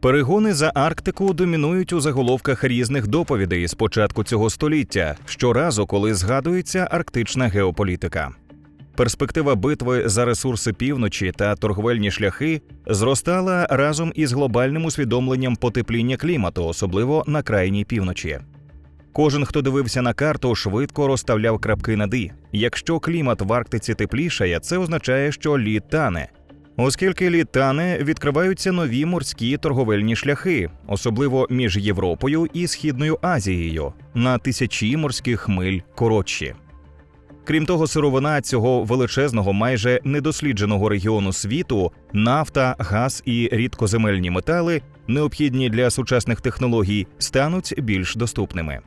Перегони за Арктику домінують у заголовках різних доповідей з початку цього століття, щоразу, коли згадується арктична геополітика. Перспектива битви за ресурси півночі та торговельні шляхи зростала разом із глобальним усвідомленням потепління клімату, особливо на крайній півночі. Кожен, хто дивився на карту, швидко розставляв крапки над «і». Якщо клімат в Арктиці теплішає, це означає, що лід тане. Оскільки лід тане, відкриваються нові морські торговельні шляхи, особливо між Європою і Східною Азією, на тисячі морських миль коротші. Крім того, сировина цього величезного, майже недослідженого регіону світу, нафта, газ і рідкоземельні метали, необхідні для сучасних технологій, стануть більш доступними.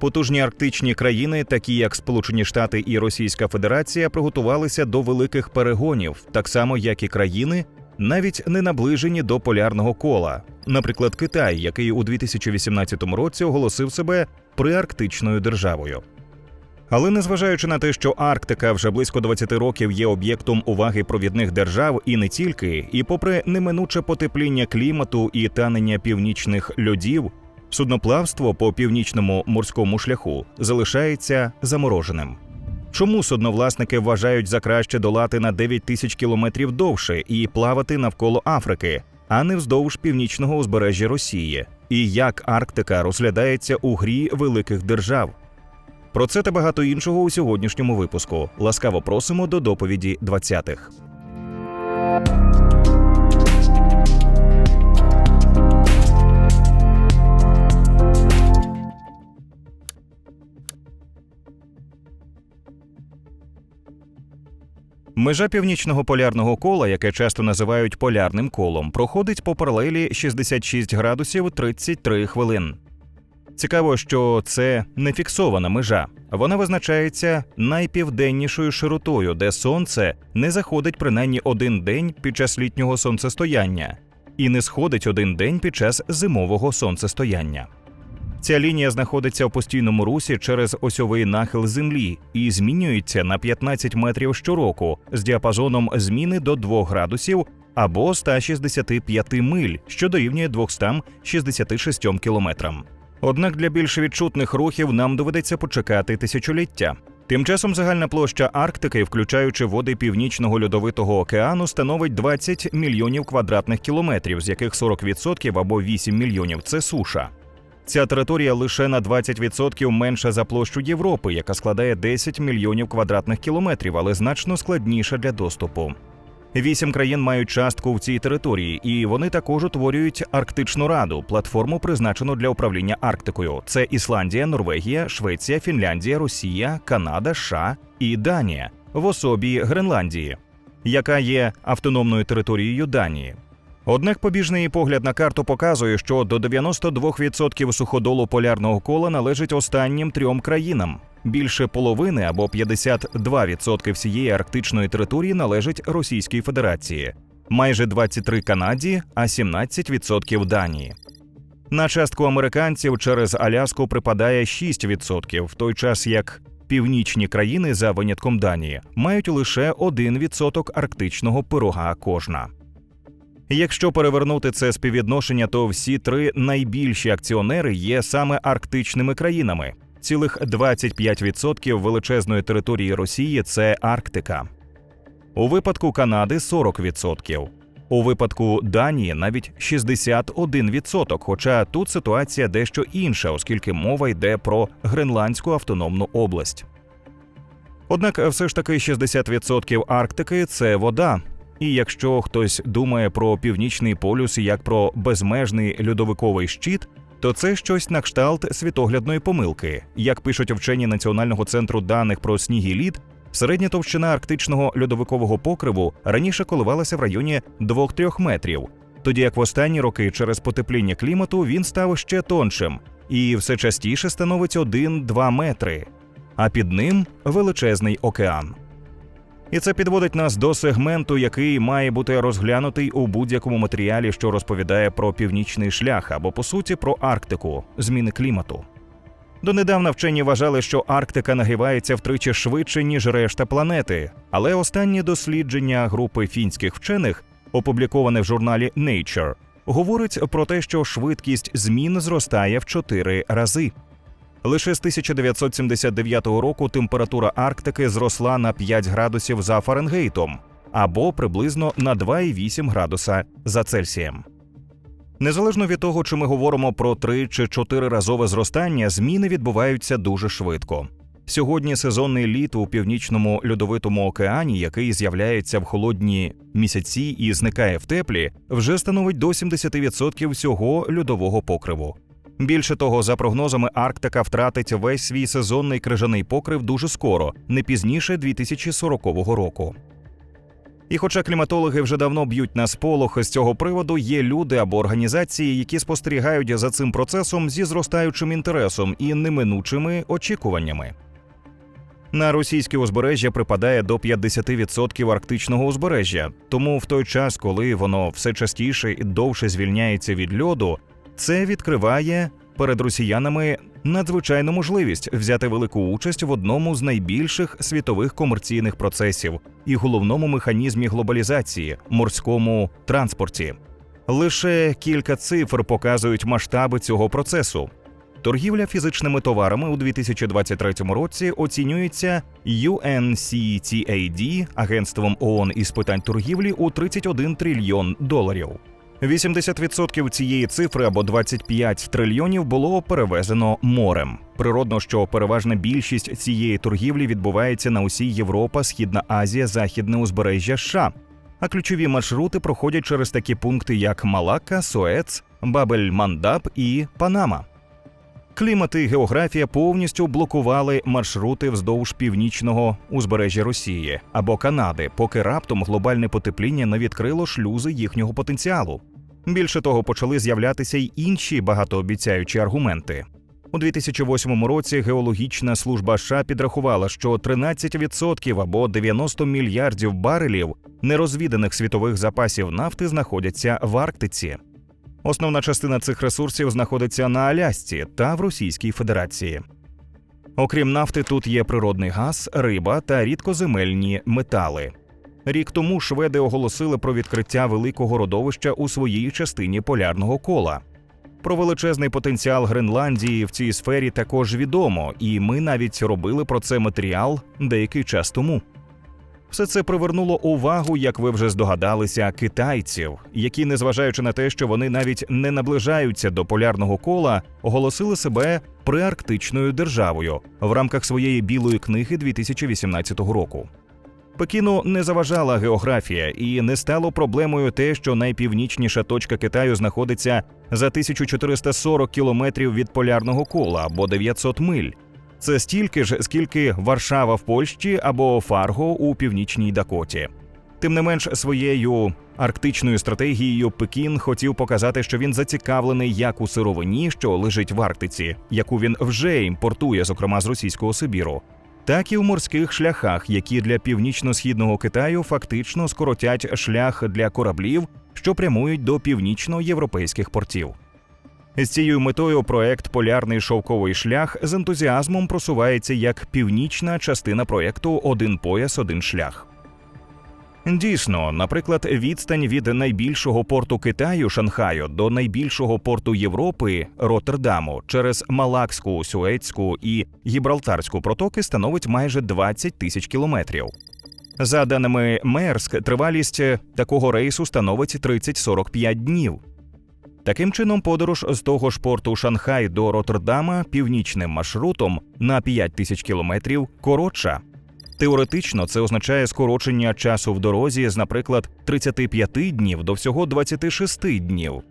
Потужні арктичні країни, такі як Сполучені Штати і Російська Федерація, приготувалися до великих перегонів, так само як і країни, навіть не наближені до полярного кола. Наприклад, Китай, який у 2018 році оголосив себе приарктичною державою. Але незважаючи на те, що Арктика вже близько 20 років є об'єктом уваги провідних держав і не тільки, і попри неминуче потепління клімату і танення північних льодів, судноплавство по північному морському шляху залишається замороженим. Чому судновласники вважають за краще долати на 9 тисяч кілометрів довше і плавати навколо Африки, а не вздовж північного узбережжя Росії? І як Арктика розглядається у грі великих держав? Про це та багато іншого у сьогоднішньому випуску. Ласкаво просимо до доповіді 20-х. Межа північного полярного кола, яке часто називають полярним колом, проходить по паралелі 66 градусів 33 хвилин. Цікаво, що це не фіксована межа. Вона визначається найпівденнішою широтою, де сонце не заходить принаймні один день під час літнього сонцестояння і не сходить один день під час зимового сонцестояння. Ця лінія знаходиться в постійному русі через осьовий нахил землі і змінюється на 15 метрів щороку з діапазоном зміни до 2 градусів або 165 миль, що дорівнює 266 кілометрам. Однак для більш відчутних рухів нам доведеться почекати тисячоліття. Тим часом загальна площа Арктики, включаючи води Північного льодовитого океану, становить 20 мільйонів квадратних кілометрів, з яких 40% або 8 мільйонів це суша. Ця територія лише на 20% менша за площу Європи, яка складає 10 мільйонів квадратних кілометрів, але значно складніша для доступу. Вісім країн мають частку в цій території, і вони також утворюють Арктичну раду, платформу, призначену для управління Арктикою. Це Ісландія, Норвегія, Швеція, Фінляндія, Росія, Канада, США і Данія в особі Гренландії, яка є автономною територією Данії. Однак побіжний погляд на карту показує, що до 92% суходолу полярного кола належить останнім трьом країнам. Більше половини або 52% всієї арктичної території належить Російській Федерації, майже 23 Канаді, а 17% Данії. На частку американців через Аляску припадає 6%, в той час як північні країни за винятком Данії мають лише 1% арктичного пирога кожна. Якщо перевернути це співвідношення, то всі три найбільші акціонери є саме арктичними країнами. Цілих 25% величезної території Росії це Арктика. У випадку Канади 40%. У випадку Данії навіть 61%, хоча тут ситуація дещо інша, оскільки мова йде про Гренландську автономну область. Однак все ж таки 60% Арктики це вода. І якщо хтось думає про північний полюс як про безмежний льодовиковий щит, то це щось на кшталт світоглядної помилки. Як пишуть вчені Національного центру даних про сніг і лід, середня товщина арктичного льодовикового покриву раніше коливалася в районі 2-3 метрів, тоді як в останні роки через потепління клімату він став ще тоншим і все частіше становить 1-2 метри, а під ним величезний океан. І це підводить нас до сегменту, який має бути розглянутий у будь-якому матеріалі, що розповідає про північний шлях або по суті про Арктику, зміни клімату. Донедавна вчені вважали, що Арктика нагрівається втричі швидше, ніж решта планети, але останні дослідження групи фінських вчених, опубліковане в журналі Nature, говорить про те, що швидкість змін зростає в 4 рази. Лише з 1979 року температура Арктики зросла на 5 градусів за Фаренгейтом або приблизно на 2,8 градуса за Цельсієм. Незалежно від того, чи ми говоримо про 3 чи 4 разове зростання, зміни відбуваються дуже швидко. Сьогодні сезонний літ у північному льодовитому океані, який з'являється в холодні місяці і зникає в теплі, вже становить до 70% всього льодового покриву. Більше того, за прогнозами, Арктика втратить весь свій сезонний крижаний покрив дуже скоро, не пізніше 2040 року. І хоча кліматологи вже давно б'ють на сполох з цього приводу, є люди або організації, які спостерігають за цим процесом зі зростаючим інтересом і неминучими очікуваннями. На російське узбережжя припадає до 50% арктичного узбережжя, тому в той час, коли воно все частіше і довше звільняється від льоду, це відкриває перед росіянами надзвичайну можливість взяти велику участь в одному з найбільших світових комерційних процесів і головному механізмі глобалізації морському транспорті. Лише кілька цифр показують масштаби цього процесу. Торгівля фізичними товарами у 2023 році оцінюється UNCTAD, агентством ООН із питань торгівлі у 31 трильйон доларів. 80% цієї цифри або 25 трильйонів було перевезено морем. Природно, що переважна більшість цієї торгівлі відбувається на усій Європа, Східна Азія, Західне узбережжя США. А ключові маршрути проходять через такі пункти, як Малакка, Суец, Бабель-Мандаб і Панама. Клімат і географія повністю блокували маршрути вздовж північного узбережжя Росії або Канади, поки раптом глобальне потепління не відкрило шлюзи їхнього потенціалу. Більше того, почали з'являтися й інші багатообіцяючі аргументи. У 2008 році геологічна служба США підрахувала, що 13% або 90 мільярдів барелів нерозвіданих світових запасів нафти знаходяться в Арктиці. Основна частина цих ресурсів знаходиться на Алясці та в Російській Федерації. Окрім нафти, тут є природний газ, риба та рідкоземельні метали. Рік тому шведи оголосили про відкриття великого родовища у своїй частині полярного кола. Про величезний потенціал Гренландії в цій сфері також відомо, і ми навіть робили про це матеріал деякий час тому. Все це привернуло увагу, як ви вже здогадалися, китайців, які, незважаючи на те, що вони навіть не наближаються до полярного кола, оголосили себе приарктичною державою в рамках своєї білої книги 2018 року. Пекіну не заважала географія і не стало проблемою те, що найпівнічніша точка Китаю знаходиться за 1440 кілометрів від полярного кола або 900 миль. Це стільки ж, скільки Варшава в Польщі або Фарго у північній Дакоті. Тим не менш, своєю арктичною стратегією Пекін хотів показати, що він зацікавлений як у сировині, що лежить в Арктиці, яку він вже імпортує, зокрема з російського Сибіру, так і в морських шляхах, які для північно-східного Китаю фактично скоротять шлях для кораблів, що прямують до північно-європейських портів. З цією метою проект Полярний шовковий шлях з ентузіазмом просувається як північна частина проекту Один пояс, один шлях. Дійсно, наприклад, відстань від найбільшого порту Китаю Шанхаю до найбільшого порту Європи Роттердаму через Малакську, Сюецьку і Гібралтарську протоки становить майже 20 тисяч кілометрів. За даними Мерск, тривалість такого рейсу становить 30-45 днів. Таким чином, подорож з того ж порту Шанхай до Роттердама північним маршрутом на 5 тисяч кілометрів коротша. Теоретично це означає скорочення часу в дорозі з, наприклад, 35 днів до всього 26 днів.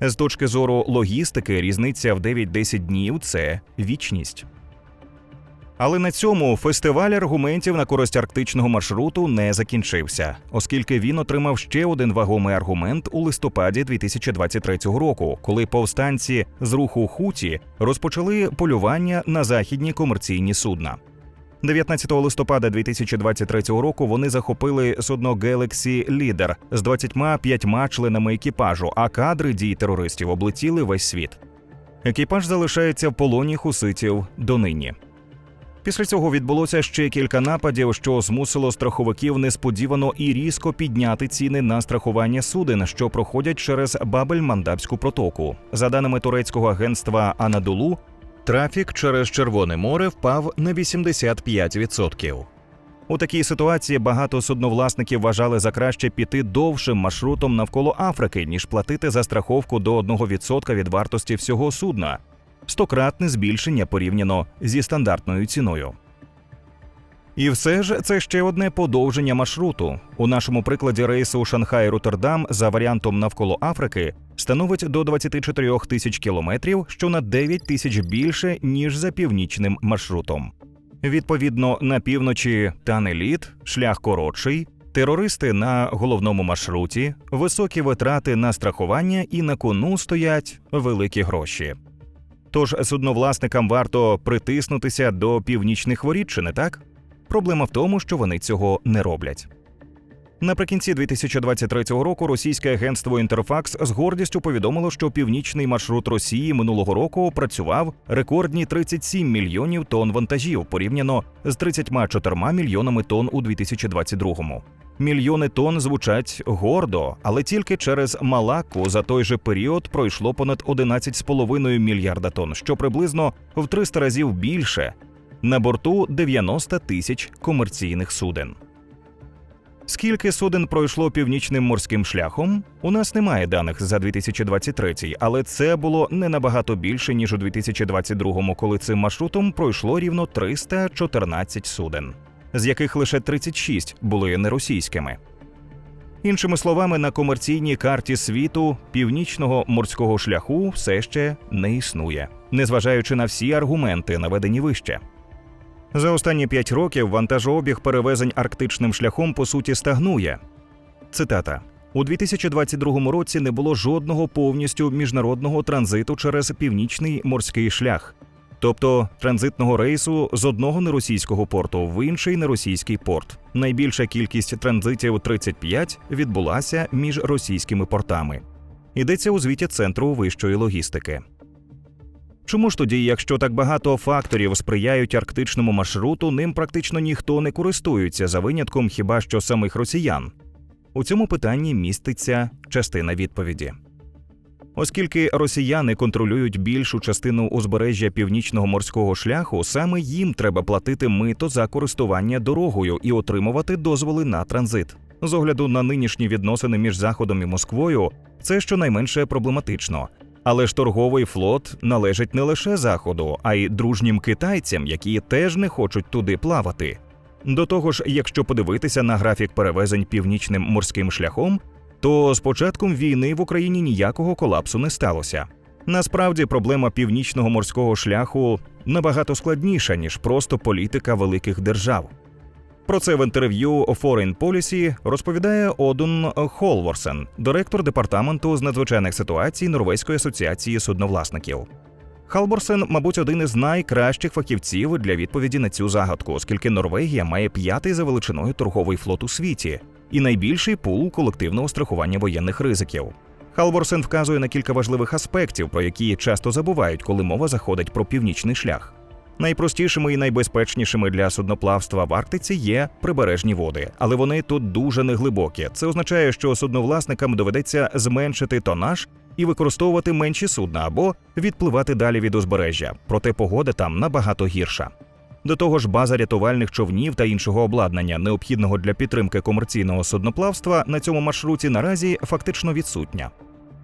З точки зору логістики, різниця в 9-10 днів це вічність. Але на цьому фестиваль аргументів на користь арктичного маршруту не закінчився, оскільки він отримав ще один вагомий аргумент у листопаді 2023 року, коли повстанці з руху Хуті розпочали полювання на західні комерційні судна. 19 листопада 2023 року вони захопили судно Galaxy Leader з 25 членами екіпажу, а кадри дій терористів облетіли весь світ. Екіпаж залишається в полоні хуситів донині. Після цього відбулося ще кілька нападів, що змусило страховиків несподівано і різко підняти ціни на страхування суден, що проходять через Бабель-Мандабську протоку. За даними турецького агентства Анадолу, трафік через Червоне море впав на 85%. У такій ситуації багато судновласників вважали за краще піти довшим маршрутом навколо Африки, ніж платити за страховку до 1% від вартості всього судна, стократне збільшення порівняно зі стандартною ціною. І все ж це ще одне подовження маршруту. У нашому прикладі рейсу Шанхай-Роттердам за варіантом навколо Африки становить до 24 тисяч кілометрів, що на 9 тисяч більше ніж за північним маршрутом. Відповідно, на півночі Танеліт, шлях коротший, терористи на головному маршруті, високі витрати на страхування і на кону стоять великі гроші. Тож судновласникам варто притиснутися до північних воріт, чи не так? Проблема в тому, що вони цього не роблять. Наприкінці 2023 року російське агентство Інтерфакс з гордістю повідомило, що північний маршрут Росії минулого року працював рекордні 37 мільйонів тонн вантажів порівняно з 34 мільйонами тонн у 2022-му. Мільйони тонн звучать гордо, але тільки через Малакку за той же період пройшло понад 11,5 мільярда тонн, що приблизно в 300 разів більше. На борту 90 тисяч комерційних суден. Скільки суден пройшло північним морським шляхом? У нас немає даних за 2023, але це було не набагато більше ніж у 2022, коли цим маршрутом пройшло рівно 314 суден, з яких лише 36 були неросійськими. Іншими словами, на комерційній карті світу північного морського шляху все ще не існує, незважаючи на всі аргументи, наведені вище. За останні п'ять років вантажообіг перевезень арктичним шляхом по суті стагнує. Цитата. У 2022 році не було жодного повністю міжнародного транзиту через північний морський шлях, тобто транзитного рейсу з одного неросійського порту в інший неросійський порт. Найбільша кількість транзитів 35 відбулася між російськими портами. Йдеться у звіті центру вищої логістики. Чому ж тоді, якщо так багато факторів сприяють арктичному маршруту, ним практично ніхто не користується за винятком хіба що самих росіян? У цьому питанні міститься частина відповіді. Оскільки росіяни контролюють більшу частину узбережжя північного морського шляху, саме їм треба платити мито за користування дорогою і отримувати дозволи на транзит. З огляду на нинішні відносини між Заходом і Москвою, це щонайменше проблематично. Але ж торговий флот належить не лише заходу, а й дружнім китайцям, які теж не хочуть туди плавати. До того ж, якщо подивитися на графік перевезень північним морським шляхом, то з початком війни в Україні ніякого колапсу не сталося. Насправді проблема північного морського шляху набагато складніша ніж просто політика великих держав. Про це в інтерв'ю Foreign Policy розповідає Одун Холворсен, директор департаменту з надзвичайних ситуацій Норвезької асоціації судновласників. Халборсен, мабуть, один із найкращих фахівців для відповіді на цю загадку, оскільки Норвегія має п'ятий за величиною торговий флот у світі і найбільший пул колективного страхування воєнних ризиків. Халворсен вказує на кілька важливих аспектів, про які часто забувають, коли мова заходить про північний шлях. Найпростішими і найбезпечнішими для судноплавства в Арктиці є прибережні води, але вони тут дуже неглибокі. Це означає, що судновласникам доведеться зменшити тонаж і використовувати менші судна або відпливати далі від узбережжя. Проте погода там набагато гірша. До того ж, база рятувальних човнів та іншого обладнання, необхідного для підтримки комерційного судноплавства, на цьому маршруті наразі фактично відсутня.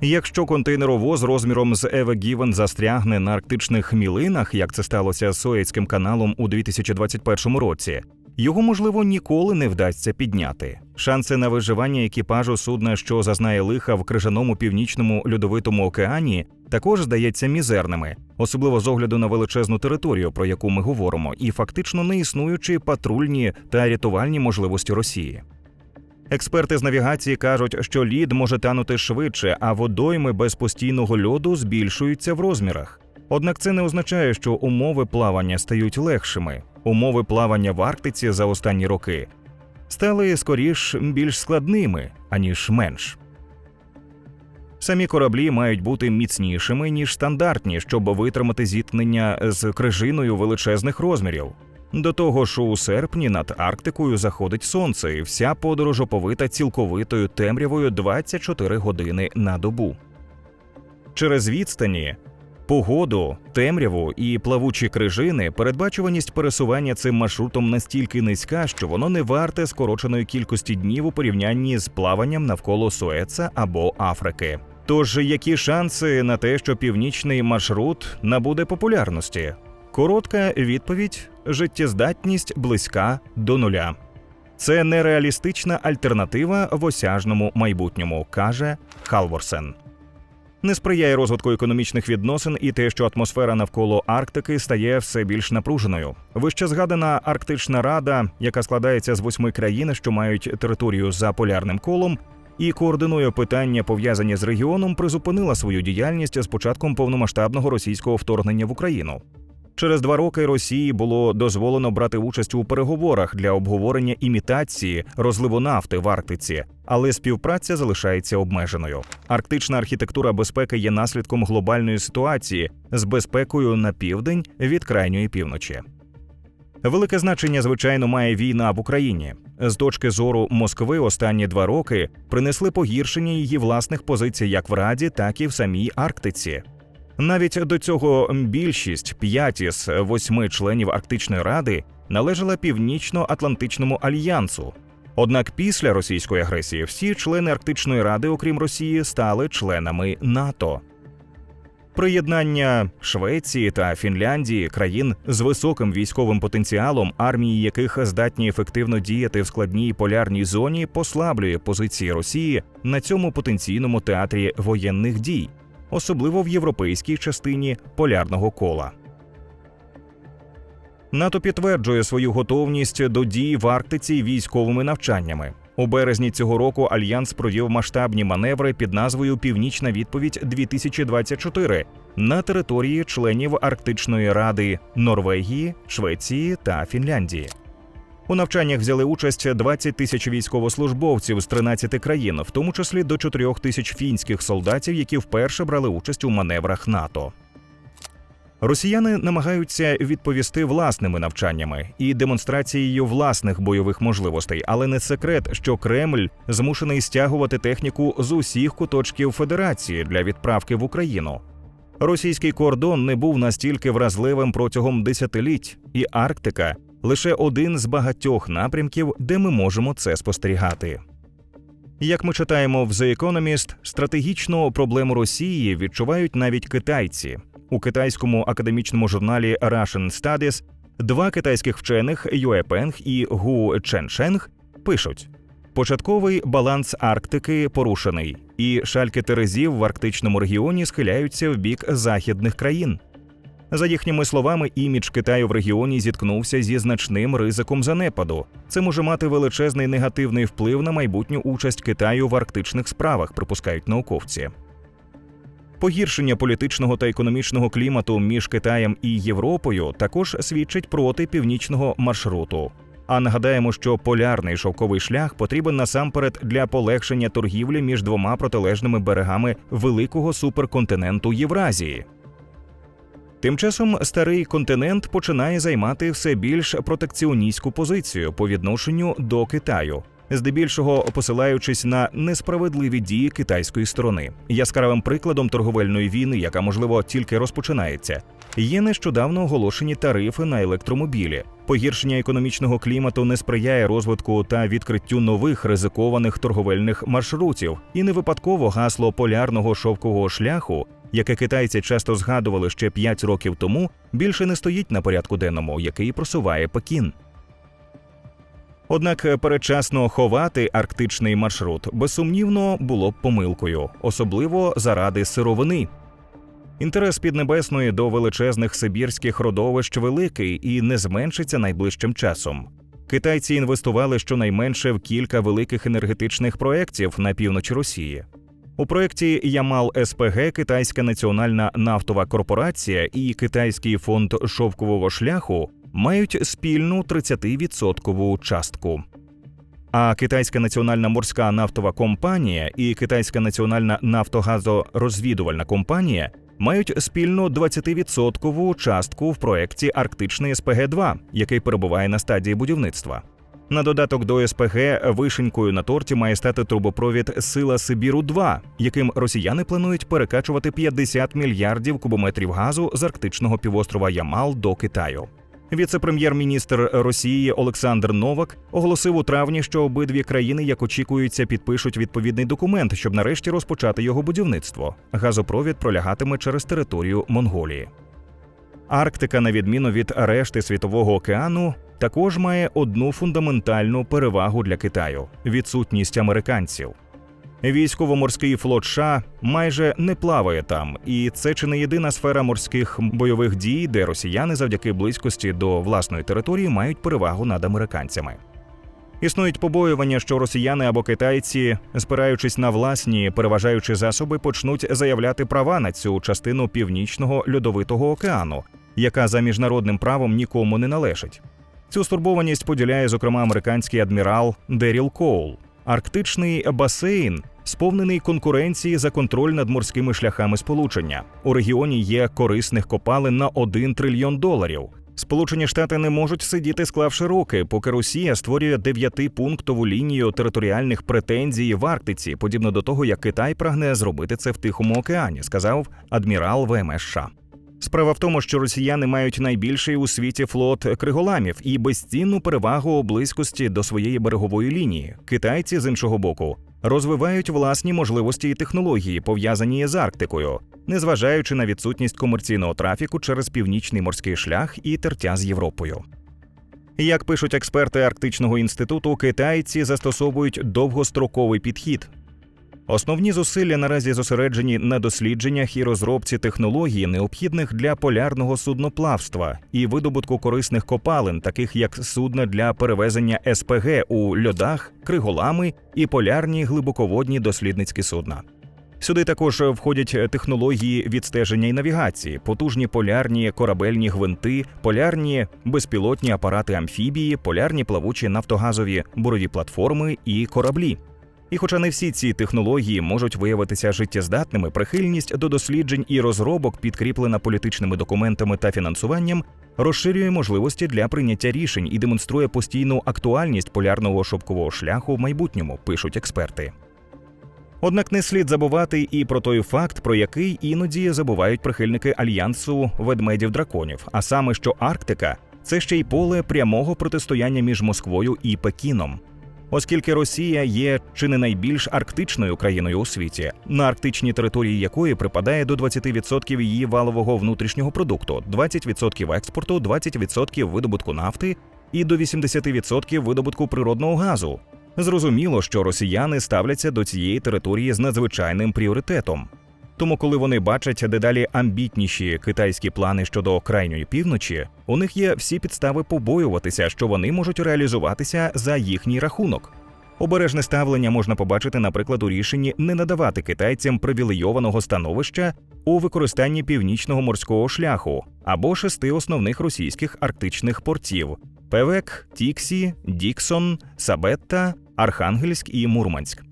Якщо контейнеровоз розміром з Ева Гівен застрягне на арктичних мілинах, як це сталося з Суецьким каналом у 2021 році, його можливо ніколи не вдасться підняти. Шанси на виживання екіпажу судна, що зазнає лиха в крижаному північному льодовитому океані, також здається мізерними, особливо з огляду на величезну територію, про яку ми говоримо, і фактично не існуючі патрульні та рятувальні можливості Росії. Експерти з навігації кажуть, що лід може танути швидше, а водойми без постійного льоду збільшуються в розмірах. Однак це не означає, що умови плавання стають легшими. Умови плавання в Арктиці за останні роки стали скоріш більш складними, аніж менш. Самі кораблі мають бути міцнішими ніж стандартні, щоб витримати зіткнення з крижиною величезних розмірів. До того ж, у серпні над Арктикою заходить сонце, і вся подорож оповита цілковитою темрявою 24 години на добу. Через відстані, погоду, темряву і плавучі крижини передбачуваність пересування цим маршрутом настільки низька, що воно не варте скороченої кількості днів у порівнянні з плаванням навколо Суеца або Африки. Тож які шанси на те, що північний маршрут набуде популярності? Коротка відповідь: життєздатність близька до нуля. Це нереалістична альтернатива в осяжному майбутньому, каже Халворсен. Не сприяє розвитку економічних відносин і те, що атмосфера навколо Арктики стає все більш напруженою. Вище згадана Арктична Рада, яка складається з восьми країн, що мають територію за полярним колом, і координує питання, пов'язані з регіоном, призупинила свою діяльність з початком повномасштабного російського вторгнення в Україну. Через два роки Росії було дозволено брати участь у переговорах для обговорення імітації розливу нафти в Арктиці, але співпраця залишається обмеженою. Арктична архітектура безпеки є наслідком глобальної ситуації з безпекою на південь від крайньої півночі. Велике значення, звичайно, має війна в Україні. З точки зору Москви останні два роки принесли погіршення її власних позицій як в Раді, так і в самій Арктиці. Навіть до цього більшість п'ять із восьми членів Арктичної ради належала Північно-Атлантичному альянсу. Однак після російської агресії всі члени Арктичної ради, окрім Росії, стали членами НАТО. Приєднання Швеції та Фінляндії, країн з високим військовим потенціалом, армії яких здатні ефективно діяти в складній полярній зоні, послаблює позиції Росії на цьому потенційному театрі воєнних дій особливо в європейській частині полярного кола. НАТО підтверджує свою готовність до дій в Арктиці військовими навчаннями. У березні цього року альянс провів масштабні маневри під назвою Північна відповідь 2024 на території членів Арктичної ради Норвегії, Швеції та Фінляндії. У навчаннях взяли участь 20 тисяч військовослужбовців з 13 країн, в тому числі до 4 тисяч фінських солдатів, які вперше брали участь у маневрах НАТО. Росіяни намагаються відповісти власними навчаннями і демонстрацією власних бойових можливостей, але не секрет, що Кремль змушений стягувати техніку з усіх куточків Федерації для відправки в Україну. Російський кордон не був настільки вразливим протягом десятиліть, і Арктика лише один з багатьох напрямків, де ми можемо це спостерігати. Як ми читаємо в The Economist, стратегічну проблему Росії відчувають навіть китайці у китайському академічному журналі Russian Studies Два китайських вчених Юе Пенг і Гу Ченшенг пишуть: початковий баланс Арктики порушений, і шальки терезів в арктичному регіоні схиляються в бік західних країн. За їхніми словами, імідж Китаю в регіоні зіткнувся зі значним ризиком занепаду. Це може мати величезний негативний вплив на майбутню участь Китаю в арктичних справах, припускають науковці. Погіршення політичного та економічного клімату між Китаєм і Європою також свідчить проти північного маршруту. А нагадаємо, що полярний шовковий шлях потрібен насамперед для полегшення торгівлі між двома протилежними берегами великого суперконтиненту Євразії. Тим часом старий континент починає займати все більш протекціоністську позицію по відношенню до Китаю, здебільшого посилаючись на несправедливі дії китайської сторони. Яскравим прикладом торговельної війни, яка можливо тільки розпочинається, є нещодавно оголошені тарифи на електромобілі. Погіршення економічного клімату не сприяє розвитку та відкриттю нових ризикованих торговельних маршрутів, і не випадково гасло полярного шовкового шляху яке китайці часто згадували ще 5 років тому, більше не стоїть на порядку денному, який просуває Пекін. Однак передчасно ховати арктичний маршрут безсумнівно було б помилкою, особливо заради сировини. Інтерес Піднебесної до величезних сибірських родовищ великий і не зменшиться найближчим часом. Китайці інвестували щонайменше в кілька великих енергетичних проєктів на півночі Росії. У проєкті Ямал СПГ Китайська національна нафтова корпорація і Китайський фонд шовкового шляху мають спільну 30-відсоткову частку. А Китайська національна морська нафтова компанія і Китайська національна нафтогазорозвідувальна компанія мають спільну 20% частку в проєкті Арктичний СПГ 2 який перебуває на стадії будівництва. На додаток до СПГ вишенькою на торті має стати трубопровід Сила Сибіру 2 яким росіяни планують перекачувати 50 мільярдів кубометрів газу з арктичного півострова Ямал до Китаю. Віце-прем'єр-міністр Росії Олександр Новак оголосив у травні, що обидві країни, як очікується, підпишуть відповідний документ, щоб нарешті розпочати його будівництво. Газопровід пролягатиме через територію Монголії. Арктика, на відміну від решти світового океану, також має одну фундаментальну перевагу для Китаю відсутність американців. Військово-морський флот США майже не плаває там, і це чи не єдина сфера морських бойових дій, де росіяни завдяки близькості до власної території мають перевагу над американцями. Існують побоювання, що росіяни або китайці, спираючись на власні переважаючі засоби, почнуть заявляти права на цю частину північного льодовитого океану, яка за міжнародним правом нікому не належить. Цю стурбованість поділяє зокрема американський адмірал Деріл Коул. Арктичний басейн сповнений конкуренції за контроль над морськими шляхами сполучення. У регіоні є корисних копалин на 1 трильйон доларів. Сполучені Штати не можуть сидіти, склавши руки, поки Росія створює дев'ятипунктову лінію територіальних претензій в Арктиці, подібно до того, як Китай прагне зробити це в Тихому океані, сказав адмірал ВМС США. Справа в тому, що росіяни мають найбільший у світі флот криголамів і безцінну перевагу у близькості до своєї берегової лінії. Китайці з іншого боку розвивають власні можливості і технології, пов'язані з Арктикою, незважаючи на відсутність комерційного трафіку через північний морський шлях і тертя з Європою. Як пишуть експерти Арктичного інституту, китайці застосовують довгостроковий підхід. Основні зусилля наразі зосереджені на дослідженнях і розробці технологій, необхідних для полярного судноплавства і видобутку корисних копалин, таких як судна для перевезення СПГ у льодах, криголами і полярні глибоководні дослідницькі судна. Сюди також входять технології відстеження і навігації, потужні полярні корабельні гвинти, полярні безпілотні апарати амфібії, полярні плавучі нафтогазові бурові платформи і кораблі. І хоча не всі ці технології можуть виявитися життєздатними, прихильність до досліджень і розробок, підкріплена політичними документами та фінансуванням, розширює можливості для прийняття рішень і демонструє постійну актуальність полярного шовкового шляху в майбутньому, пишуть експерти. Однак не слід забувати і про той факт, про який іноді забувають прихильники альянсу ведмедів драконів, а саме, що Арктика це ще й поле прямого протистояння між Москвою і Пекіном. Оскільки Росія є чи не найбільш арктичною країною у світі, на арктичній території якої припадає до 20% її валового внутрішнього продукту, 20% експорту, 20% видобутку нафти і до 80% видобутку природного газу. Зрозуміло, що росіяни ставляться до цієї території з надзвичайним пріоритетом. Тому, коли вони бачать дедалі амбітніші китайські плани щодо крайньої півночі, у них є всі підстави побоюватися, що вони можуть реалізуватися за їхній рахунок. Обережне ставлення можна побачити, наприклад, у рішенні не надавати китайцям привілейованого становища у використанні північного морського шляху або шести основних російських арктичних портів: Певек, Тіксі, Діксон, Сабетта, Архангельськ і Мурманськ.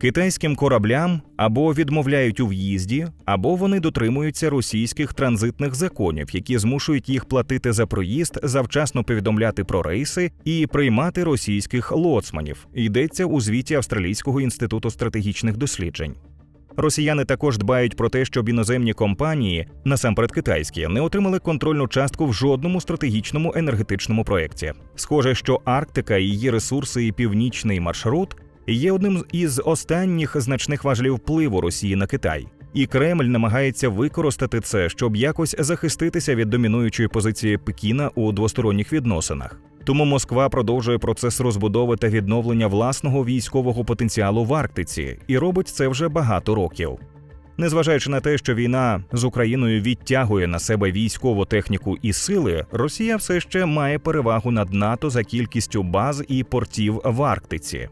Китайським кораблям або відмовляють у в'їзді, або вони дотримуються російських транзитних законів, які змушують їх платити за проїзд, завчасно повідомляти про рейси і приймати російських лоцманів. Йдеться у звіті Австралійського інституту стратегічних досліджень. Росіяни також дбають про те, щоб іноземні компанії, насамперед китайські, не отримали контрольну частку в жодному стратегічному енергетичному проєкті. Схоже, що Арктика, її ресурси і північний маршрут є одним із останніх значних важелів впливу Росії на Китай. І Кремль намагається використати це, щоб якось захиститися від домінуючої позиції Пекіна у двосторонніх відносинах. Тому Москва продовжує процес розбудови та відновлення власного військового потенціалу в Арктиці і робить це вже багато років. Незважаючи на те, що війна з Україною відтягує на себе військову техніку і сили, Росія все ще має перевагу над НАТО за кількістю баз і портів в Арктиці.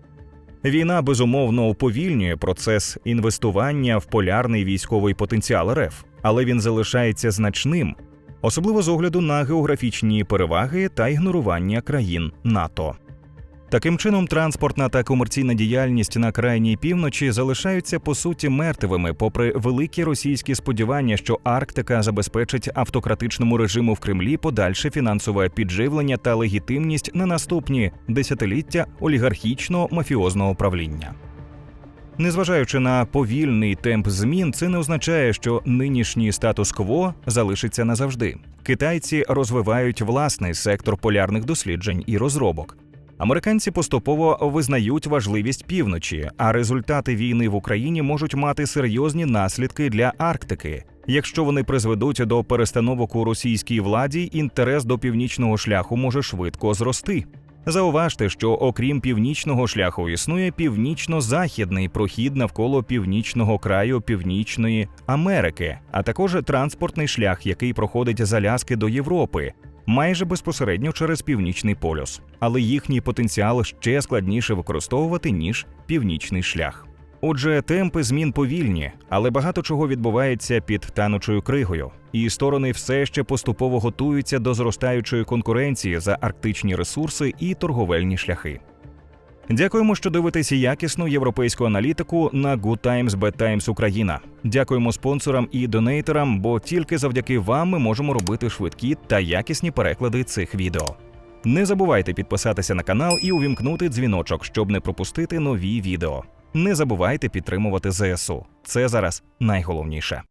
Війна безумовно уповільнює процес інвестування в полярний військовий потенціал РФ, але він залишається значним, особливо з огляду на географічні переваги та ігнорування країн НАТО. Таким чином, транспортна та комерційна діяльність на крайній півночі залишаються по суті мертвими, попри великі російські сподівання, що Арктика забезпечить автократичному режиму в Кремлі подальше фінансове підживлення та легітимність на наступні десятиліття олігархічного мафіозного правління. Незважаючи на повільний темп змін, це не означає, що нинішній статус-кво залишиться назавжди. Китайці розвивають власний сектор полярних досліджень і розробок. Американці поступово визнають важливість півночі, а результати війни в Україні можуть мати серйозні наслідки для Арктики. Якщо вони призведуть до перестановок у російській владі, інтерес до північного шляху може швидко зрости. Зауважте, що окрім північного шляху існує північно-західний прохід навколо північного краю Північної Америки, а також транспортний шлях, який проходить з Аляски до Європи, майже безпосередньо через північний полюс. Але їхній потенціал ще складніше використовувати ніж північний шлях. Отже, темпи змін повільні, але багато чого відбувається під танучою кригою, і сторони все ще поступово готуються до зростаючої конкуренції за арктичні ресурси і торговельні шляхи. Дякуємо, що дивитеся якісну європейську аналітику на Good Times Bad Times Україна. Дякуємо спонсорам і донейтерам, бо тільки завдяки вам ми можемо робити швидкі та якісні переклади цих відео. Не забувайте підписатися на канал і увімкнути дзвіночок, щоб не пропустити нові відео. Не забувайте підтримувати ЗСУ. Це зараз найголовніше.